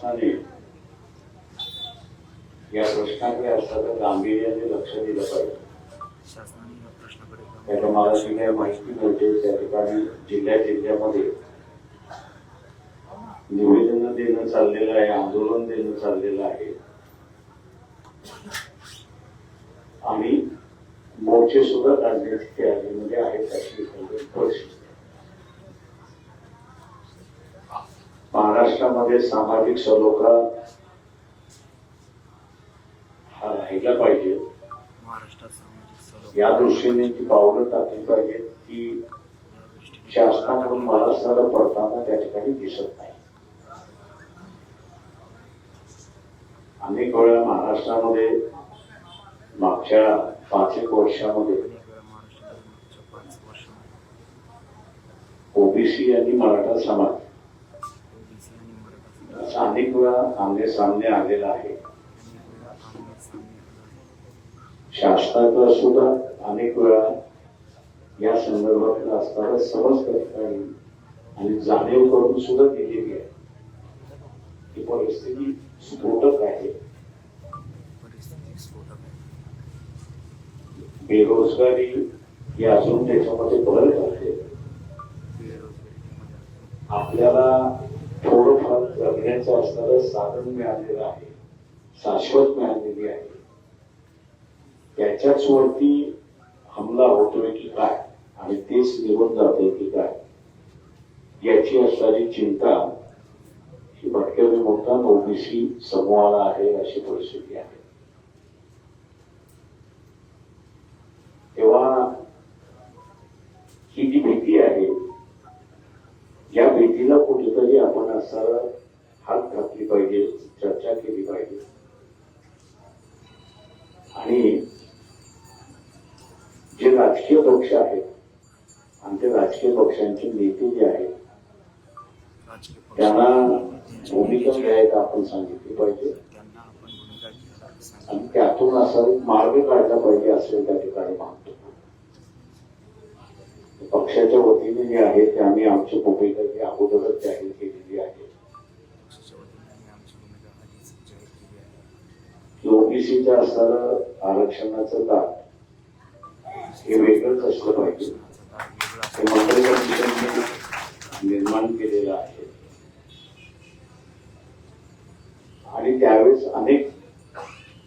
शासनाने या प्रश्नाकडे असताना गांभीर्याने लक्ष दिलं पाहिजे. त्याच्या मला जी काही माहिती मिळते. त्या ठिकाणी जिल्ह्या जिल्ह्यामध्ये निवेदन देणं चाललेलं आहे आंदोलन देणं चाललेलं आहे. आणि मोर्चे सुद्धा काढण्याची तयारीमध्ये आहेत अशी परिस्थिती आहे. महाराष्ट्रामध्ये सामाजिक सलोखा हा राहिला पाहिजे. या दृष्टीने जी पावलं टाकली पाहिजेत ती शासनाकडून महाराष्ट्राला पडताना त्या ठिकाणी दिसत नाही. अनेक वेळा महाराष्ट्रामध्ये मागच्या पाच एक वर्षामध्ये. ओबीसी आणि मराठा समाज ओबीसी आणि मराठा समाज असा अनेक वेळा आमने सामने आलेला आहे. अनेक शासनाचा सुद्धा अनेक वेळा या संदर्भातला असताना समज करता येईल आणि जाणीव करून सुद्धा दिलेली आहे. ही परिस्थिती स्फोटक आहे. बेरोजगारी ही अजून त्याच्यामध्ये भर घालते आपल्याला थोडंफार जगण्याचं असणारं साधन मिळालेलं आहे. शाश्वत मिळालेली आहे. त्याच्याच वरती हमला होतोय की काय? आणि तेच निघून जाते की काय? याची असणारी चिंता ही भटक्या विमुक्ता ओबीसी समूहाला आहे अशी परिस्थिती आहे. राजकीय पक्ष आहेत आणि राजकीय पक्षांचे नेते जे आहेत त्यांना भूमिका घ्यायला आपण सांगितली पाहिजे. आणि त्यातून असा मार्ग काढला पाहिजे असेल त्या ठिकाणी मागतो पक्षाच्या वतीने जे आहे ते आम्ही आमची भूमिका जी अगोदरच जाहीर केलेली आहे. पक्षाच्या असणारं आरक्षणाचं दाख भूमिका आधीच जाहीर केली आहे की ओबीसीच्या असणारं आरक्षणाचं दाब हे वेगळंच असलं पाहिजे. हे मंडळ निर्माण केलेलं आहे. आणि त्यावेळेस अनेक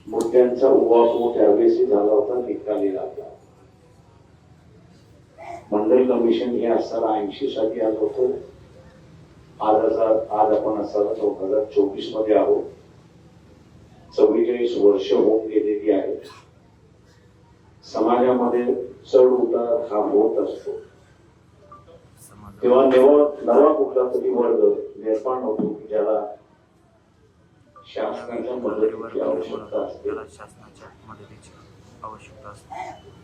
मुद्द्यांचा उहापोह त्यावेळेसही झाला होता निकाली लागला मंडल कमिशन हे असताना ऐंशी साली आलं होतं. आज हजार आज आपण असताना दोन हजार चोवीसमध्ये आहोत. चव्वेचाळीस वर्ष होऊन गेलेली आहेत. समाजामध्ये चढ उतार हा होत असतो. तेव्हा नवा नवा कुठला तरी वर्ग निर्माण होतो की ज्याला शासनाच्या मदतीची आवश्यकता असते.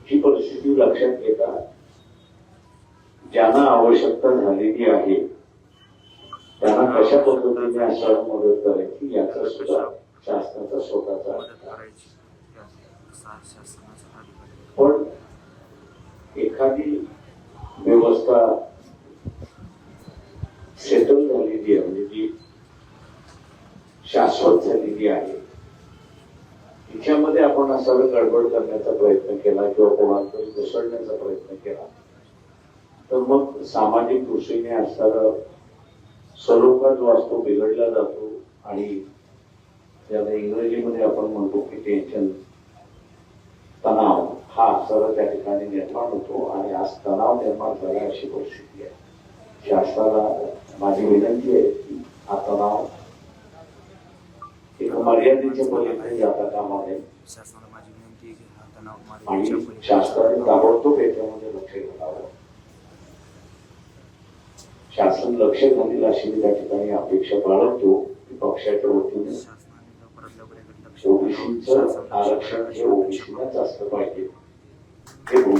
ही परिस्थिती लक्षात घेता ज्यांना आवश्यकता झालेली आहे त्यांना कशा पद्धतीने अशा मदत करायची याचा सुद्धा शासनाचा स्वतःचा पण एखादी व्यवस्था सेटल झालेली आहे म्हणजे जी शाश्वत झालेली आहे तिच्यामध्ये आपण असा गडबड करण्याचा प्रयत्न केला किंवा कोणाला तरी घुसळण्याचा प्रयत्न केला तर मग सामाजिक दृष्टीने असणारा सलोखा जो असतो बिघडला जातो आणि ज्याला इंग्रजीमध्ये आपण म्हणतो की टेन्शन तणाव हा सर्व त्या ठिकाणी निर्माण होतो आणि आज तणाव निर्माण झाला अशी परिस्थिती आहे. शासनाला माझी विनंती आहे की हा तणाव एक मर्यादेच्या पलीकडे जाता कामा नये. आणि शासनाने ताबडतोब याच्यामध्ये लक्ष घालावं. शासन लक्ष घालील अशी मी त्या ठिकाणी अपेक्षा बाळगतो की पक्षाच्या वतीने соглашаются Аракша и Обичкуната Сабахи. Это у